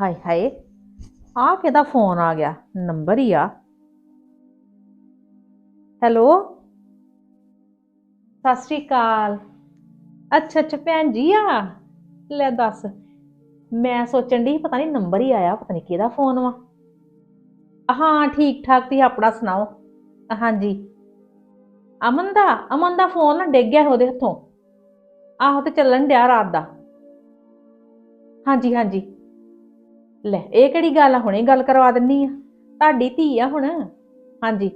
ਹਾਏ ਹਾਏ, ਆ ਕਿਹਦਾ ਫੋਨ ਆ ਗਿਆ? ਨੰਬਰ ਹੀ ਆ। ਹੈਲੋ? ਸਤਿ ਸ਼੍ਰੀ ਅਕਾਲ। ਅੱਛਾ ਅੱਛਾ, ਭੈਣ ਜੀ ਆ। ਲੈ ਦੱਸ। ਮੈਂ ਸੋਚਣ ਦੀ ਪਤਾ ਨਹੀਂ ਨੰਬਰ ਹੀ ਆਇਆ, ਪਤਾ ਨਹੀਂ ਕਿਹਦਾ ਫੋਨ ਵਾ। ਹਾਂ, ਠੀਕ ਠਾਕ, ਤੁਸੀਂ ਆਪਣਾ ਸੁਣਾਓ? ਹਾਂਜੀ। ਅਮਨ ਦਾ ਅਮਨ ਦਾ ਫੋਨ ਨਾ ਡਿੱਗ ਗਿਆ ਉਹਦੇ ਹੱਥੋਂ। ਆਹੋ, ਤੇ ਚੱਲਣ ਡਿਆ ਰਾਤ ਦਾ। ਹਾਂਜੀ ਹਾਂਜੀ। ਲੈ ਇਹ ਕਿਹੜੀ ਗੱਲ ਆ? ਹੁਣੇ ਗੱਲ ਕਰਵਾ ਦਿੰਨੀ ਆ। ਤੁਹਾਡੀ ਧੀ ਆ ਹੁਣ। ਹਾਂਜੀ।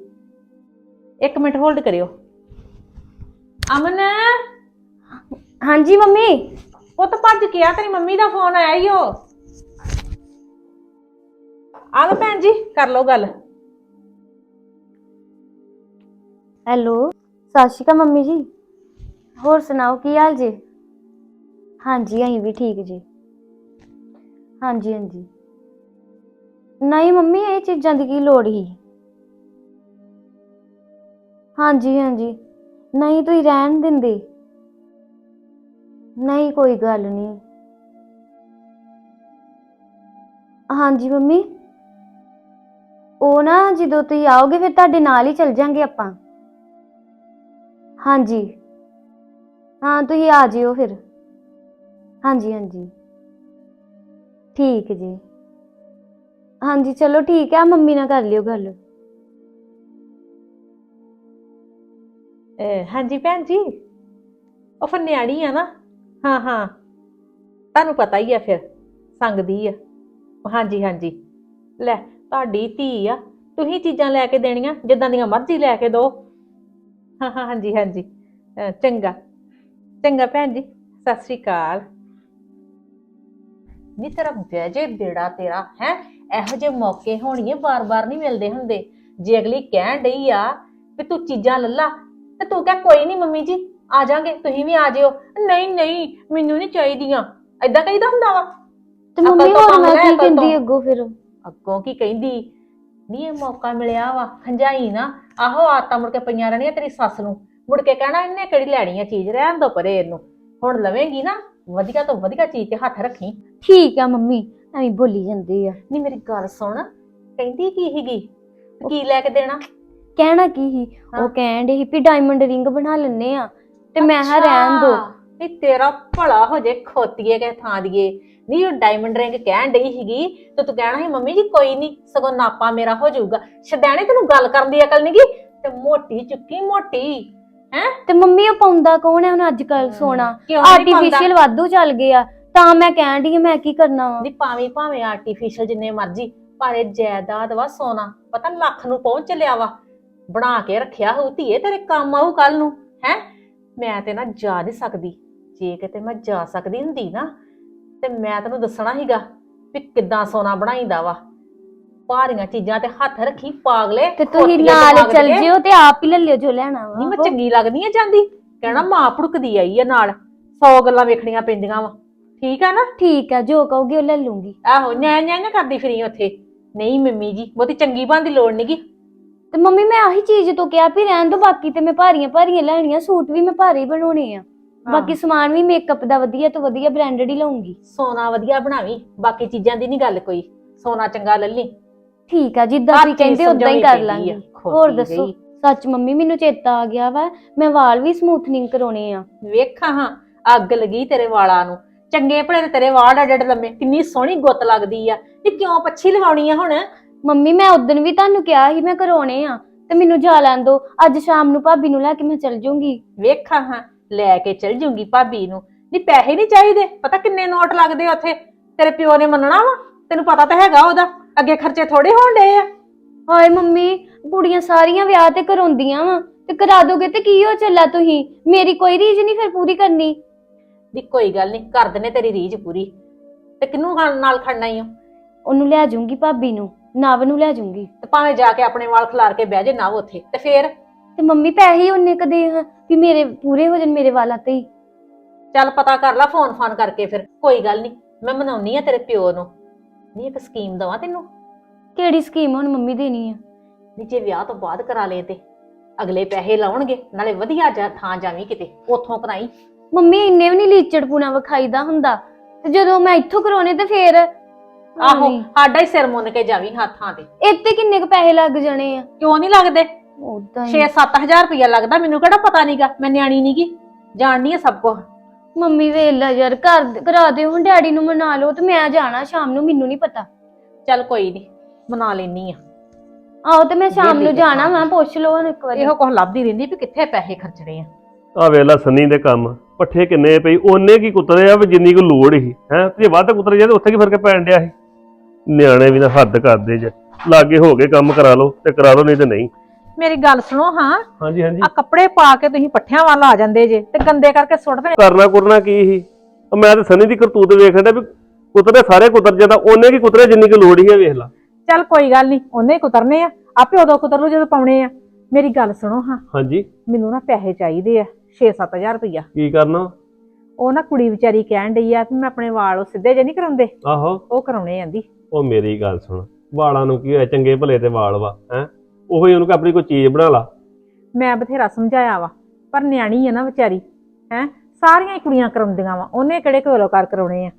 ਇੱਕ ਮਿੰਟ ਹੋਲਡ ਕਰਿਓ। ਅਮਨ। ਹਾਂਜੀ ਮੰਮੀ। ਉਹ ਤਾਂ ਭੱਜ ਕੇ ਆ। ਤੇਰੀ ਮੰਮੀ ਦਾ ਫੋਨ ਆਇਆ ਈ ਓ ਆ ਲਓ ਭੈਣ ਜੀ ਕਰ ਲਓ ਗੱਲ। ਹੈਲੋ ਸਤਿ ਸ਼੍ਰੀ ਅਕਾਲ ਮੰਮੀ ਜੀ। ਹੋਰ ਸੁਣਾਓ ਕੀ ਹਾਲ ਜੀ? ਹਾਂਜੀ ਅਸੀਂ ਵੀ ਠੀਕ ਜੀ। ਹਾਂਜੀ ਹਾਂਜੀ। ਨਹੀਂ ਮੰਮੀ, ਇਹ ਚੀਜ਼ਾਂ ਦੀ ਕੀ ਲੋੜ ਹੀ ਹਾਂਜੀ ਹਾਂਜੀ। ਨਹੀਂ ਤੁਸੀਂ ਰਹਿਣ ਦਿੰਦੇ। ਨਹੀਂ, ਕੋਈ ਗੱਲ ਨਹੀਂ। ਹਾਂਜੀ ਮੰਮੀ। ਉਹ ਨਾ ਜਦੋਂ ਤੁਸੀਂ ਆਓਗੇ, ਫਿਰ ਤੁਹਾਡੇ ਨਾਲ ਹੀ ਚੱਲ ਜਾਂਗੇ ਆਪਾਂ। ਹਾਂਜੀ। ਹਾਂ, ਤੁਸੀਂ ਆ ਜਿਓ ਫਿਰ। ਹਾਂਜੀ ਹਾਂਜੀ। ਠੀਕ ਜੀ। ਹਾਂਜੀ, ਚਲੋ ਠੀਕ ਹੈ, ਮੰਮੀ ਨਾਲ ਕਰ ਲਿਓ ਗੱਲ। ਅਹ, ਹਾਂਜੀ ਭੈਣ ਜੀ। ਉਹ ਫਿਰ ਨਿਆਣੀ ਆ ਨਾ। ਹਾਂ ਹਾਂ। ਤੁਹਾਨੂੰ ਪਤਾ ਹੀ ਆ ਫਿਰ ਸੰਗਦੀ ਆ। ਹਾਂਜੀ ਹਾਂਜੀ। ਲੈ, ਤੁਹਾਡੀ ਧੀ ਆ। ਤੁਸੀਂ ਚੀਜ਼ਾਂ ਲੈ ਕੇ ਦੇਣੀਆਂ, ਜਿੱਦਾਂ ਦੀਆਂ ਮਰਜ਼ੀ ਲੈ ਕੇ ਦਿਓ ਹਾਂ ਹਾਂ, ਹਾਂਜੀ ਹਾਂਜੀ। ਅਹ, ਚੰਗਾ। ਚੰਗਾ ਭੈਣ ਜੀ। ਸਤਿ ਸ੍ਰੀ ਅਕਾਲ। ਨੀ ਤੇਰਾ ਵੈਜੇ ਬੇੜਾ ਤੇਰਾ ਹੈ ਇਹੋ ਜਿਹੇ ਮੌਕੇ ਹੋਣਗੇ ਬਾਰ-ਬਾਰ ਨਹੀਂ ਮਿਲਦੇ ਹੁੰਦੇ। ਜੇ ਅਗਲੀ ਕਹਿਣ ਡਈ ਆ ਵੀ ਤੂੰ ਚੀਜ਼ਾਂ ਲੱਲਾ ਤੇ ਤੂੰ ਕਹਿ ਕੋਈ ਨਹੀਂ ਮੰਮੀ ਜੀ ਆ ਜਾਾਂਗੇ ਤੁਸੀਂ ਵੀ ਆ ਜਿਓ। ਨਹੀਂ ਨਹੀਂ ਮੈਨੂੰ ਨਹੀਂ ਚਾਹੀਦੀਆਂ। ਐਦਾਂ ਕਹੀਦਾ ਹੁੰਦਾ ਵਾ? ਤੇ ਮੰਮੀ ਤੋਂ ਹੋਰ ਮੈਂ ਲੈ ਕੀ ਕਹਿੰਦੀ ਤੋਂ। ਅੱਗੋਂ ਫਿਰ? ਅੱਗੋਂ ਕੀ ਕਹਿੰਦੀ? ਨਹੀਂ ਇਹ ਮੌਕਾ ਮਿਲਿਆ ਵਾ ਹੰਝਾਈ ਨਾ। ਆਹੋ ਆਤਾਂ ਮੁੜ ਕੇ ਪਈਆਂ ਰਹਿਣੀਆਂ ਤੇਰੀ ਸੱਸ ਨੂੰ। ਮੁੜ ਕੇ ਕਹਿਣਾ ਇਹਨੇ ਕਿਹੜੀ ਲੈਣੀ ਆ ਚੀਜ਼? ਰਹਿਣ ਦੋ ਪਰੇ ਇਹਨੂੰ। ਹੁਣ ਲਵੇਂਗੀ ਨਾ। ਵਧੀਆ ਤੋਂ ਵਧੀਆ ਚੀਜ਼ ਤੇ ਹੱਥ ਰੱਖੀ। ਠੀਕ ਆ ਮੰਮੀ ਐਵੇਂ ਬੋਲੀ ਜਾਂਦੀ ਆ। ਨਹੀਂ ਮੇਰੀ ਗੱਲ ਸੁਣ ਕਹਿੰਦੀ ਕੀ ਹੀਗੀ ਕੀ ਲੈ ਕੇ ਦੇਣਾ? ਕਹਿਣਾ ਕੀ ਹਾਂ। ਉਹ ਕਹਿਣ ਦੇ ਸੀ ਵੀ ਡਾਇਮੰਡ ਰਿੰਗ ਬਣਾ ਲੈਣੇ ਆ ਤੇ ਮੈਂ ਹਾਂ ਰਹਿਣ ਦੋ। ਨਹੀਂ ਤੇਰਾ ਭਲਾ ਹੋ ਜੇ ਖੋਤੀਏ ਕੇ ਥਾਂ ਦੀਏ। ਨਹੀਂ ਉਹ ਡਾਇਮੰਡ ਰਿੰਗ ਕਹਿਣ ਡਈ ਸੀਗੀ ਤੇ ਤੂੰ ਕਹਿਣਾ ਸੀ ਮੰਮੀ ਜੀ ਕੋਈ ਨਹੀਂ ਸਗੋਂ ਨਾਪਾ ਮੇਰਾ ਹੋ ਜਾਊਗਾ। ਛਦੈਣੇ ਤੈਨੂੰ ਗੱਲ ਕਰਨ ਦੀ ਅਕਲ ਨਹੀਂਗੀ ਤੇ ਮੋਟੀ ਚੁੱਕੀ ਮੋਟੀ। ਹੈ? ਤੇ ਮੰਮੀ ਉਹ ਪਾਉਂਦਾ ਕੌਣ ਹੈ ਹੁਣ ਅੱਜ ਕੱਲ ਸੋਨਾ? ਕਿਉਂ ਨੀ ਪਾਉਂਦਾ? ਆਰਟੀਫੀਸ਼ੀਅਲ ਵਾਧੂ ਚੱਲ ਗਿਆ ਤਾਂ ਮੈਂ ਕਹਿਣ ਦੀ ਮੈਂ ਕੀ ਕਰਨਾ ਵਾ? ਨਹੀਂ ਭਾਵੇਂ ਭਾਵੇਂ ਆਰਟੀਫੀਸ਼ੀਅਲ ਜਿੰਨੇ ਮਰਜ਼ੀ ਪਰ ਇਹ ਜਾਇਦਾਦ ਵਾ ਸੋਨਾ। ਪਤਾ ਲੱਖ ਨੂੰ ਪਹੁੰਚ ਲਿਆ ਵਾ। ਬਣਾ ਕੇ ਰੱਖਿਆ ਹੋਊ ਧੀਏ ਤੇਰੇ ਕੰਮ ਆਊ ਕੱਲ ਨੂੰ ਹੈ? ਮੈਂ ਤੇ ਨਾ ਜਾ ਨਹੀਂ ਸਕਦੀ। ਜੇ ਕਿਤੇ ਮੈਂ ਜਾ ਸਕਦੀ ਹੁੰਦੀ ਨਾ ਤੇ ਮੈਂ ਤੈਨੂੰ ਦੱਸਣਾ ਸੀਗਾ ਵੀ ਕਿੱਦਾਂ ਸੋਨਾ ਬਣਾਈਦਾ ਵਾ। ਭਾਰੀਆਂ ਚੀਜ਼ਾਂ ਤੇ ਹੱਥ ਰੱਖੀ ਪਾਗਲੇ ਤੇ ਤੁਸੀਂ ਖੋਤੀਏ ਨਾਲ ਦਿਮਾਗ ਚੱਲ। ਜਿਓ ਤੇ ਆਪ ਹੀ ਲੈ ਲਿਓ ਜੋ ਲੈਣਾ ਨਹੀਂ ਮੈਂ ਵਾ ਚੰਗੀ ਲੱਗਦੀ ਆ ਜਾਂਦੀ। ਕਹਿਣਾ ਮਾਂ ਭੁੜਕਦੀ ਆਈ ਆ ਨਾਲ। 100 ਗੱਲਾਂ ਵੇਖਣੀਆਂ ਪੈਂਦੀਆਂ ਵਾ। ਠੀਕ ਆ ਨਾ? ਠੀਕ ਆ ਜੋ ਕਹੋਗੇ ਉਹ ਲੈ ਲੂੰਗੀ। ਆਹੋ ਨਿਆਂ ਨਿਆਂ ਨਾ ਕਰਦੀ ਫਿਰੀ ਉੱਥੇ। ਨਹੀਂ ਮੰਮੀ ਜੀ ਬਹੁਤੀ ਚੰਗੀ ਬਣ ਦੀ ਲੋੜ ਨਹੀਂਗੀ ਤੇ ਮੰਮੀ ਮੈਂ ਆਹੀ ਚੀਜ਼ ਤੋਂ ਕਿਹਾ ਵੀ ਰਹਿਣ ਦੋ ਬਾਕੀ ਤੇ ਮੈਂ ਭਾਰੀਆਂ ਭਾਰੀਆਂ ਲੈਣੀਆਂ ਸੂਟ ਵੀ ਮੈਂ ਭਾਰੇ ਹੀ ਬਣਾਉਣੇ ਆ। ਬਾਕੀ ਸਮਾਨ ਵੀ ਮੇਕਅਪ ਦਾ ਵਧੀਆ ਤੋਂ ਵਧੀਆ ਬ੍ਰਾਂਡਡ ਹੀ ਲਵਾਂਗੀ ਸੋਨਾ ਵਧੀਆ ਬਣਾਵੀਂ ਬਾਕੀ ਚੀਜ਼ਾਂ ਦੀ ਨਹੀਂ ਗੱਲ ਕੋਈ। ਸੋਨਾ ਚੰਗਾ ਲੱਲੀ ਠੀਕ ਆ ਜਿੱਦਾਂ ਹਰ ਤੁਸੀਂ ਚੀਜ਼ ਕਹਿੰਦੇ ਉਦਾਂ ਹੀ ਸਮਝਾਉਣੀ ਕਰ ਪੈਂਦੀ ਲਾਂਗੇ। ਖੋਤੀ ਹੋਰ ਦੱਸੋ? ਗਈ। ਸੱਚ ਮੰਮੀ ਮੈਨੂੰ ਚੇਤਾ ਆ ਗਿਆ ਵਾ ਮੈਂ ਵਾਲ ਵੀ ਸਮੂਥਨਿੰਗ ਕਰਾਉਣੇ ਆ। ਵੇਖਾਂ ਹਾਂ ਅੱਗ ਲੱਗੀ ਤੇਰੇ ਵਾਲਾਂ ਨੂੰ। ਚੰਗੇ ਭਲੇ ਤੇ ਤੇਰੇ ਵਾਲ ਡੱਡ ਲੰਮੇ ਕਿੰਨੀ ਸੋਹਣੀ ਗੁੱਤ ਲੱਗਦੀ ਆ। ਇਹ ਕਿਉਂ ਪੱਛੀ ਲਵਾਉਣੀ ਆ ਹੁਣ? ਮੰਮੀ ਮੈਂ ਉਦੋਂ ਵੀ ਤੁਹਾਨੂੰ ਕਿਹਾ ਸੀ ਮੈਂ ਕਰਾਉਣੇ ਆ ਤੇ ਮੈਨੂੰ ਜਾ ਲੈਣ ਦੋ। ਅੱਜ ਸ਼ਾਮ ਨੂੰ ਭਾਬੀ ਨੂੰ ਲੈ ਕੇ ਮੈਂ ਚੱਲ ਜਾਊਂਗੀ ਵੇਖਾਂ ਹਾਂ ਲੈ ਕੇ ਚਲ ਜੂੰਗੀ ਭਾਬੀ ਨੂੰ। ਨਹੀਂ ਪੈਸੇ ਨਹੀਂ ਚਾਹੀਦੇ? ਪਤਾ ਕਿੰਨੇ ਨੋਟ ਲੱਗਦੇ ਆ ਉੱਥੇ? ਤੇਰੇ ਪਿਓ ਨੇ ਮੰਨਣਾ ਵਾ? ਤੈਨੂੰ ਪਤਾ ਤਾਂ ਹੈਗਾ ਉਹਦਾ। ਅੱਗੇ ਖਰਚੇ ਥੋੜੇ ਹੋਣ ਡਏ ਆ? ਹਾਏ ਮੰਮੀ ਕੁੜੀਆਂ ਸਾਰੀਆਂ ਵਿਆਹ ਤੇ ਕਰਾਉਂਦੀਆਂ ਵਾ। ਤੇ ਕਰਾ ਦੋਗੇ ਤੇ ਕੀ ਹੋ ਚੱਲਾ ਤੁਸੀਂ? ਮੇਰੀ ਕੋਈ ਰੀਝ ਨਹੀਂ ਫਿਰ ਪੂਰੀ ਕਰਨੀ। ਦੀ ਕੋਈ ਗੱਲ ਨਹੀਂ ਕਰ ਦਨੇ ਤੇਰੀ ਰੀਝ ਪੂਰੀ। ਤੇ ਕਿੰਨੂੰ ਨਾਲ ਖੜਨਾ ਹੀ ਉਹਨੂੰ ਲੈ ਜਾਊਂਗੀ ਭਾਬੀ ਨੂੰ ਨਵ ਨੂੰ ਲੈ ਜਾਊਂਗੀ। ਤੇ ਭਾਵੇਂ ਜਾ ਕੇ ਆਪਣੇ ਵਾਲ ਖਿਲਾਰ ਕੇ ਬਹਿ ਜੇ ਨਾ ਉੱਥੇ ਤੇ ਫੇਰ? ਤੇ ਮੰਮੀ ਪੈਸੇ ਹੀ ਉਹਨੇ ਕਦੇ ਹਾਂ ਵੀ ਮੇਰੇ ਪੂਰੇ ਹੋ ਜਾਣ ਮੇਰੇ ਵਾਲਾਂ ਤੇ ਹੀ। ਚੱਲ ਪਤਾ ਕਰ ਲੈ ਫੋਨ ਫਾਨ ਕਰਕੇ ਫਿਰ ਕੋਈ ਗੱਲ ਨਹੀਂ ਮੈਂ ਮਨਾਉਣੀ ਆ ਤੇਰੇ ਪਿਓ ਨੂੰ। ਨਹੀਂ ਇੱਕ ਸਕੀਮ ਦਵਾਂ ਤੈਨੂੰ? ਕਿਹੜੀ ਸਕੀਮ ਹੁਣ ਮੰਮੀ ਦੇਣੀ ਆ। ਨਹੀਂ ਜੇ ਵਿਆਹ ਤੋਂ ਬਾਅਦ ਕਰਾ ਲਏ ਤੇ ਅਗਲੇ ਪੈਸੇ ਲਾਉਣਗੇ ਨਾਲੇ ਵਧੀਆ ਜਾ ਥਾਂ ਜਾਵੀਂ ਕਿਤੇ ਉੱਥੋਂ ਕਰਾਈ। ਮੰਮੀ ਇੰਨੇ ਵੀ ਨਹੀਂ ਲੀਚੜ ਪੂਣਾ ਵਿਖਾਈਦਾ ਹੁੰਦਾ। ਤੇ ਜਦੋਂ ਮੈਂ ਇੱਥੋਂ ਕਰਾਉਣੇ ਤੇ ਫੇਰ ਆਹੋ ਸਾਡਾ ਹੀ ਸਿਰ ਮੁੰਨ ਕੇ ਜਾਵੀਂ ਹੱਥਾਂ ਤੇ। ਇੱਥੇ ਕਿੰਨੇ ਕੁ ਪੈਸੇ ਲੱਗ ਜਾਣੇ ਆ? ਕਿਉਂ ਨਹੀਂ ਲੱਗਦੇ? ਉਦਾਂ 6-7000 ਰੁਪਇਆ ਲੱਗਦਾ ਮੈਨੂੰ ਕਿਹੜਾ ਪਤਾ ਨਹੀਂਗਾ ਮੈਂ ਨਿਆਣੀ ਨਹੀਂਗੀ ਜਾਣਨੀ ਆ ਸਭ ਕੁਝ ਮੰਮੀ ਵੇਲਾ ਯਾਰ ਘਰ ਕਰਾ ਦੇ ਹੁਣ ਡੈਡੀ ਨੂੰ ਮਨਾ ਲਓ ਤੇ ਮੈਂ ਜਾਣਾ ਸ਼ਾਮ ਨੂੰ ਮੈਨੂੰ ਨਹੀਂ ਪਤਾ। ਚੱਲ ਕੋਈ ਨਹੀਂ ਮਨਾ ਲੈਨੀ ਆ। ਆਹੋ ਤੇ ਮੈਂ ਸ਼ਾਮ ਨੂੰ ਤੇ ਜਾਣਾ ਹਾਂ। ਮੈਂ ਪੁੱਛ ਲਓ ਹੁਣ ਇੱਕ ਵਾਰੀ। ਇਹੋ ਕੁਝ ਲੱਭਦੀ ਰਹਿੰਦੀ ਵੀ ਕਿੱਥੇ ਪੈਸੇ ਖਰਚਣੇ ਆ। ਆ ਵੇਲਾ ਸੰਨੀ ਦੇ ਕੰਮ ਪੱਠੇ ਕਿੰਨੇ ਪਈ ਉਹਨੇ ਕੀ ਕੁੱਤਰੇ ਆ ਵੀ ਜਿੰਨੀ ਕੋ ਲੋੜ ਸੀ ਹੈ? ਜੇ ਵੱਧ ਕੁੱਤਰੇ ਜੇ ਤੇ ਉੱਥੇ ਕੀ ਫ਼ਰਕ ਪੈਣ ਡਿਆ ਸੀ? ਨਿਆਣੇ ਵੀ ਨਾ ਹੱਦ ਕਰਦੇ ਜੇ ਲਾਗੇ ਹੋ ਕੇ ਕੰਮ ਕਰਾ ਲਓ ਤੇ ਕਰਾ ਲਓ ਨਹੀਂ ਤੇ ਨਹੀਂ। ਮੇਰੀ ਗੱਲ ਸੁਣੋ ਹਾਂ। ਹਾਂਜੀ ਹਾਂਜੀ। ਆ ਕੱਪੜੇ ਪਾ ਕੇ ਤੁਸੀਂ ਪੱਠਿਆਂ ਵੱਲ ਆ ਜਾਂਦੇ ਜੇ ਤੇ ਗੰਦੇ ਕਰਕੇ ਸੁੱਟਦੇ ਕਰਨਾ ਕੁਰਨਾ ਕੀ ਸੀ? ਉਹ ਮੈਂ ਤੇ ਸੰਨੀ ਦੀ ਕਰਤੂਤ ਵੇਖਣ ਡਿਆ ਵੀ ਕੁੱਤਰੇ ਸਾਰੇ ਕੁੱਤਰ ਜਾਂਦਾ ਉਹਨੇ ਕੀ ਕੁੱਤਰੇ ਜਿੰਨੀ ਕੋ ਲੋੜ ਹੀ ਹੈ ਵੇਖ ਲਾ। ਚੱਲ ਕੋਈ ਗੱਲ ਨਹੀਂ ਉਹਨੇ ਹੀ ਕੁਤਰਨੇ ਆ। ਆਪੇ ਉਦੋਂ ਕੁਤਰ ਲੂ ਜਦੋਂ ਪਾਉਣੇ ਆ। ਮੇਰੀ ਗੱਲ ਸੁਣੋ ਹਾਂ। ਹਾਂਜੀ। ਮੈਨੂੰ ਨਾ ਪੈਸੇ ਚਾਹੀਦੇ ਆ 6-7000 ਰੁਪਇਆ ਕੀ ਕਰਨਾ? ਉਹ ਨਾ ਕੁੜੀ ਵਿਚਾਰੀ ਕਹਿਣ ਡਈ ਆ ਵੀ ਮੈਂ ਆਪਣੇ ਵਾਲ ਉਹ ਸਿੱਧੇ ਜੇ ਨਹੀਂ ਕਰਾਉਂਦੇ। ਆਹੋ। ਉਹ ਕਰਾਉਣੇ ਆਂਦੀ। ਉਹ ਮੇਰੀ ਗੱਲ ਸੁਣ। ਵਾਲਾਂ ਨੂੰ ਕੀ ਹੋਇਆ? ਚੰਗੇ ਭਲੇ ਤੇ ਵਾਲ ਵਾ ਹੈ? ਉਹੀ ਉਹਨੂੰ ਕਿ ਆਪਣੀ ਕੋਈ ਚੀਜ਼ ਬਣਾ ਲਾ। ਮੈਂ ਬਥੇਰਾ ਸਮਝਾਇਆ ਵਾ ਪਰ ਨਿਆਣੀ ਆ ਨਾ ਵਿਚਾਰੀ ਹੈ? ਸਾਰੀਆਂ ਹੀ ਕੁੜੀਆਂ ਕਰਾਉਂਦੀਆਂ ਵਾ ਉਹਨੇ ਕਿਹੜੇ ਕੋਲੋਂ ਕਰ ਕਰਾਉਣੇ ਆ?